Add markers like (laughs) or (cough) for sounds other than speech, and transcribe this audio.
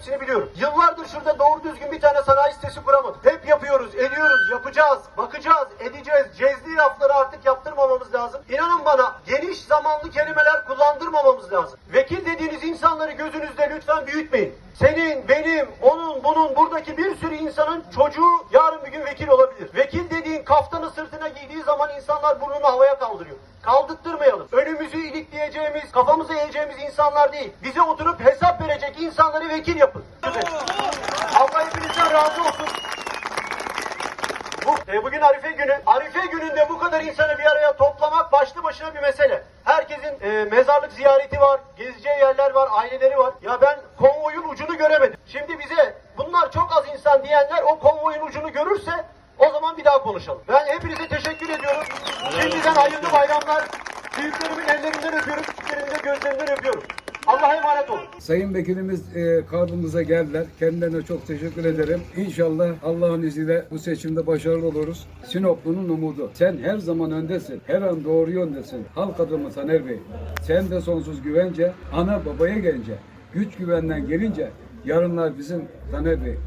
hepsini biliyorum. Yıllardır şurada doğru düzgün bir tane sanayi sitesi kuramadık. Hep yapıyoruz, ediyoruz, yapacağız, bakacağız, edeceğiz. Cezli lafları artık yaptırmamamız lazım. İnanın bana geniş zamanlı kelimeler kullandırmamamız lazım. Vekil dediğiniz insanları gözünüzde lütfen büyütmeyin. Senin, benim, onun, bunun, buradaki bir sürü insanın çocuğu yarın bir gün vekil olabilir. Vekil dediğin kaftanı sırtına giydiği zaman insanlar burnunu havaya kaldırıyor. Kaldırttırmayalım. Önümüzü ilikleyeceğimiz, kafamızı eğeceğimiz insanlar değil. Bize oturup hesap verecek insanları vekil yapın. Allah hepinizden razı olsun. Bu, e, bugün Arife günü. Arife gününde bu kadar insanı bir araya toplamak başlı başına bir mesele. Herkesin e, mezarlık ziyareti var, gezeceği yerler var, aileleri var. Ya ben konvoyun ucunu göremedim. Şimdi bize bunlar çok az insan diyenler o konvoyun ucunu görürse bir daha konuşalım. Ben hepinize teşekkür ediyorum. Şimdiden hayırlı bayramlar. Büyüklerimin ellerinden öpüyorum, küçüklerimin de gözlerinden öpüyorum. Allah'a emanet olun. Sayın Vekilimiz e, kalbimize geldiler. Kendilerine çok teşekkür ederim. İnşallah Allah'ın izniyle bu seçimde başarılı oluruz. Sinoplu'nun umudu. Sen her zaman öndesin. Her an doğru yöndesin. Halk adamı Taner Bey. Sen de sonsuz güvence. Ana babaya gelince. Güç güvenden gelince yarınlar bizim Taner Bey. (laughs)